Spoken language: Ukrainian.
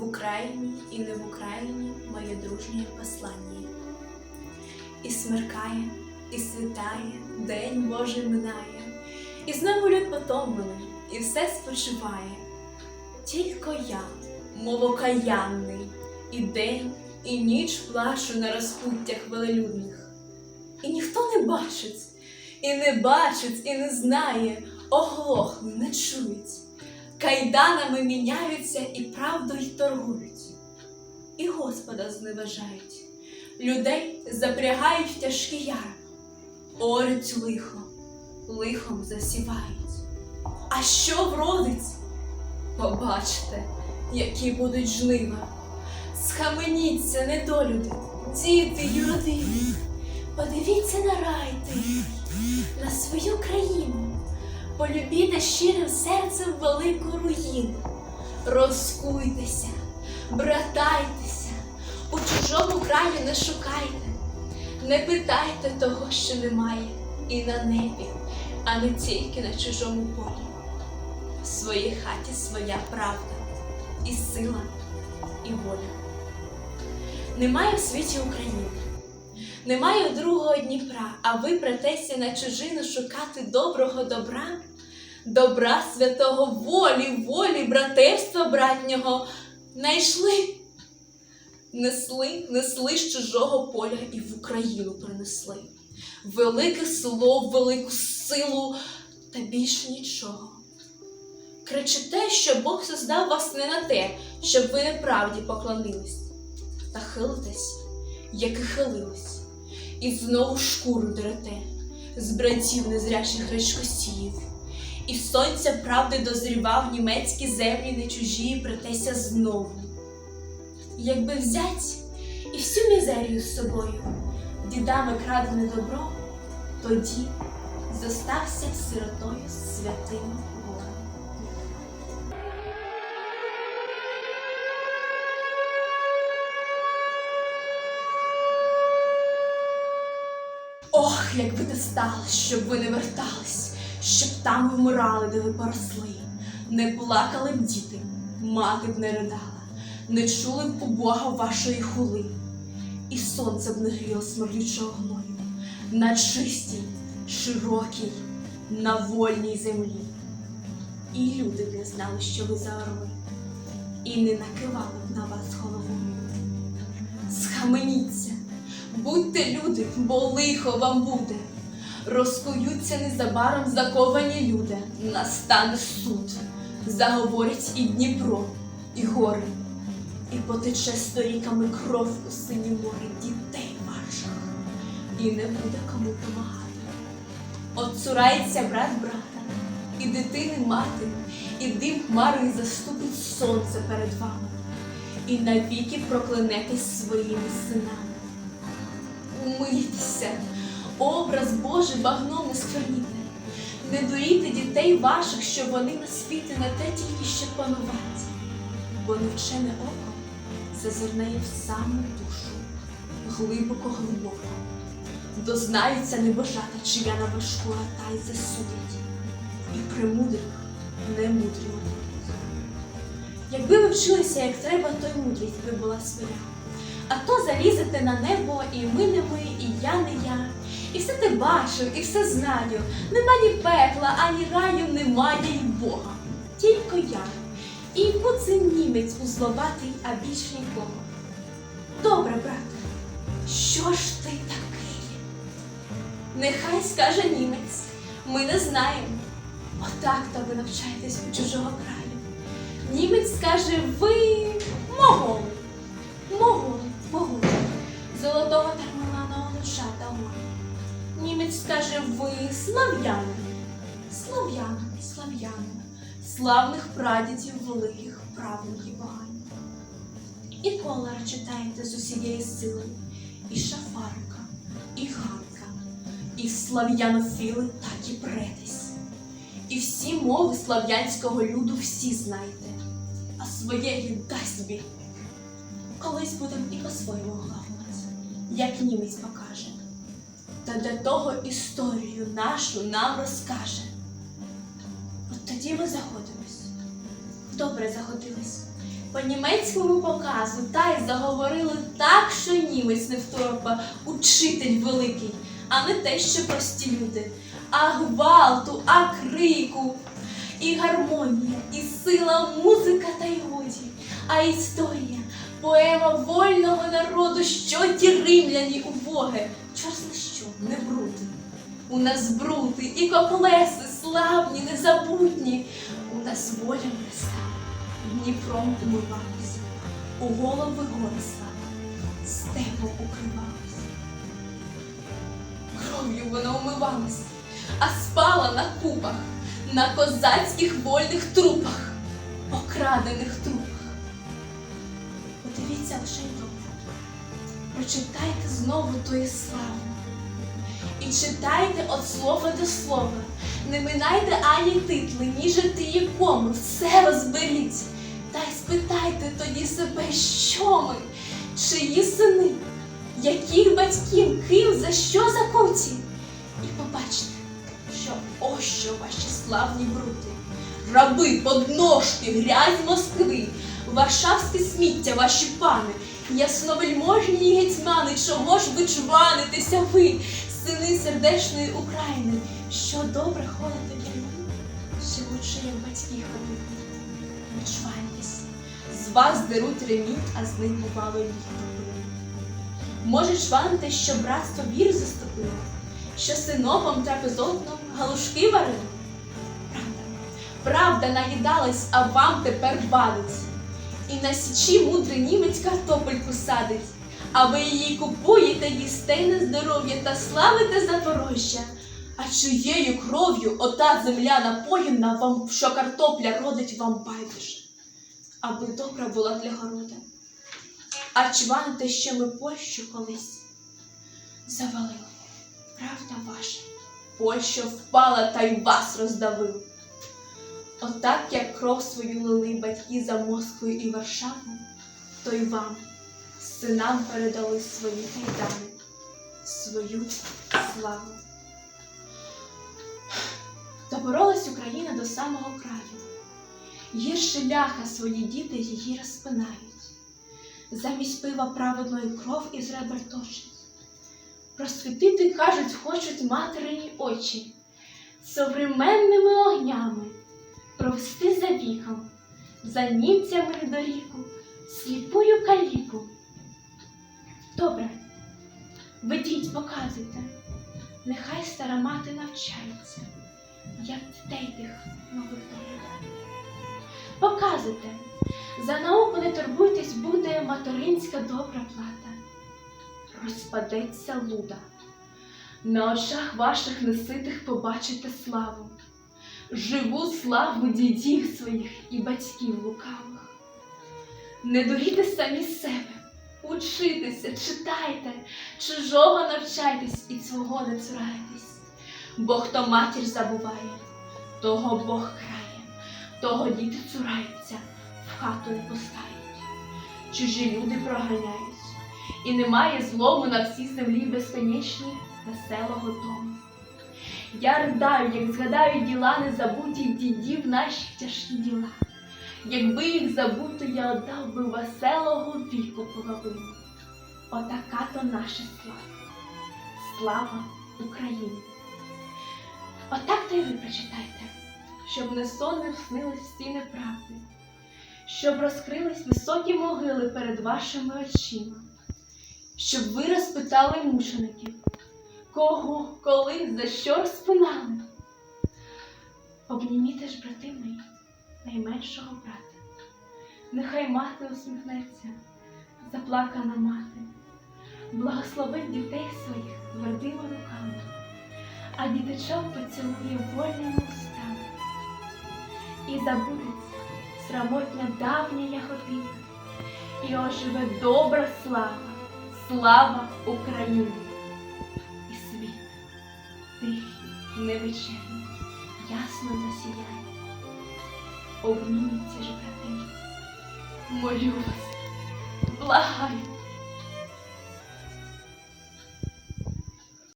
в Україні і не в Україні моє дружнє послання. І смеркає, і світає, день Божий минає, і знову люд потомлений, і все спочиває. Тільки я, мов окаянний, і день, і ніч плачу на розпуттях велелюдних. І ніхто не бачить, і не бачить, і не знає, оглохли, не чують. Кайданами міняються і правдою торгують, і Господа зневажають, людей запрягають в тяжкі яри, орють лихо, лихом засівають. А що вродить? Побачте, які будуть жнива. Схаменіться, недолюди, діти юродиві. Подивіться на рай тихий, на свою країну, полюбіте щирим серцем велику руїну. Розкуйтеся, братайтеся, у чужому краю не шукайте, не питайте того, що немає, і на небі, а не тільки на чужому полі. В своїй хаті своя правда, і сила, і воля. Немає в світі України. Немає другого Дніпра, а ви претеся на чужину шукати доброго добра, добра святого волі, волі, братерства братнього найшли, несли, несли з чужого поля і в Україну принесли. Велике село, велику силу та більше нічого. Кричите, що Бог создав вас не на те, щоб ви неправді поклонились, та хилитесь, як і хилились і знову шкуру дерете з братів незрячих речкосіїв. І сонця правди дозрівав німецькі землі не чужі претеся знову. Якби взять і всю мізерію з собою, дідами крадене добро, тоді зостався сиротою святим горем. Ох, якби ти стали, щоб ви не вертались, щоб там вмирали, де ви поросли, не плакали б діти, мати б не ридала, не чули б у Бога вашої хули, і сонце б не гріло смердючого гною на чистій, широкій, на вольній землі. І люди б не знали, що ви за орли, і не накивали б на вас головою. Схаменіться, будьте люди, бо лихо вам буде. Розкуються незабаром заковані люди, настане суд, заговорять і Дніпро, і гори, і потече сторіками кров у синім морі дітей ваших, і не буде кому помагати. Отцурається брат брата, і дитини мати, і дим хмари заступить сонце перед вами, і навіки проклянетесь своїми синами. Умийтеся, образ Божий багном не скверніте, не дурійте дітей ваших, щоб вони на світі на те тільки ще панувати, бо невчене око зазирнеє в саму душу, глибоко глибоко. Дознаються небожата, чия на важку та й засудять, і примудрих немудрі будуть. Якби ви вчилися як треба, то й мудрість би була своя. А то залізете на небо, Бачу, і все знаю. Нема ні пекла, ані раю, немає й Бога. Тільки я. І буцим німець узловатий, а більш нікого. Добре, брате, що ж ти такий? Нехай скаже німець, ми не знаємо. Отак то ви навчаєтесь у чужого краю. Німець скаже, ви мого. Мого, мого, золотого та. Німець скаже, ви слав'яни, слав'яни, слав'яни, славних прадідів великих правнуків богань. І колар читаєте з усієї сили, і шафарика, і ганка, і слав'янофіли так і претесь. І всі мови слав'янського люду всі знаєте, а своєї дасть біль. Колись будем і по-своєму главувати, як німець покаже. Та для того історію нашу нам розкаже. От тоді ми заходимось. Добре заходились. По німецькому показу та й заговорили так, що німець не второпа, учитель великий, а не те, що прості люди. А гвалту, а крику, і гармонія, і сила музика та й годі, а історія, поема вольного народу, що ті римляні убоги, чорт що, не брути. У нас брути і коклеси славні, незабутні. У нас воля блиста, Дніпром умивалась, у голови гори слава, степом укривалась. Кров'ю вона умивалась, а спала на купах, на козацьких вольних трупах, окрадених трупах. Подивіться лише й прочитайте знову тої слави. І читайте от слова до слова, не минайте ані титли, ні жити кому, все розберіть. Та й спитайте тоді себе, що ми, чиї сини, яких батьків, ким, за що закуті. І побачите, що ось що ваші славні брути, раби, подножки, грязь Москви, варшавське сміття, ваші пани, ясновельможні гетьмани, чого ж ви чванитеся ви, сини сердечної України, що добре ходите вірно, ще лучше, як батьки ходити. Не чваньтесь, з вас деруть ремінь, а з них бувало топили. Може, чванити, що братство вір заступило, що синопом трапезотном галушки варили? Правда, правда наїдалась, а вам тепер вадить. І на січі мудрий німець картопельку садить, а ви її купуєте, їсте на здоров'я та славите Запорожжя. А чиєю кров'ю ота земля напоєна вам, що картопля родить вам байдуже, аби добра була для города. А чваните, що ми Польщу колись завалили. Правда ваша? Польща впала та й вас роздавив. Отак, як кров свою лили батьки за Москвою і Варшаву, то й вам, синам передали свої кайдани, свою славу. Та боролась Україна до самого краю. Гірше ляха свої діти її розпинають. Замість пива праведної кров із ребер точить. Просвітити, кажуть, хочуть материні очі, современними огнями провести за віком, за німцями недоріку, сліпую каліку. Добре, ведіть, показуйте, нехай стара мати навчається, як дітей тих нових долів. Показуйте, за науку не турбуйтесь, буде материнська добра плата. Розпадеться луда. На очах ваших неситих побачите славу живу славу дідів своїх і батьків лукавих. Не дуріте самі себе, учитеся, читайте, чужого навчайтесь і свого не цурайтесь. Бо хто матір забуває, того Бог крає, того діти цураються, в хату не пускають. Чужі люди проганяють, і немає злому на всій землі безконечні веселого дому. Я ридаю, як згадаю діла незабуті дідів наші тяжкі діла. Якби їх забути, я отдав би веселого віку половину. Отака то наша слава, слава України. Отак то й ви прочитайте, щоб не сонним снились всі неправди, щоб розкрились високі могили перед вашими очима, щоб ви розпитали мучеників. Кого, коли, за що розпинали? Обніміте ж, брати мої, найменшого брата. Нехай мати усміхнеться, заплакана мати, благословить дітей своїх твердими руками, а діточок поцілує вольними устами. І забудеться срамотня давня година, і оживе добра слава, слава України і світ, тихий, невечерний, ясно засіяє. Обніміться ж, брати, молю вас, благаю,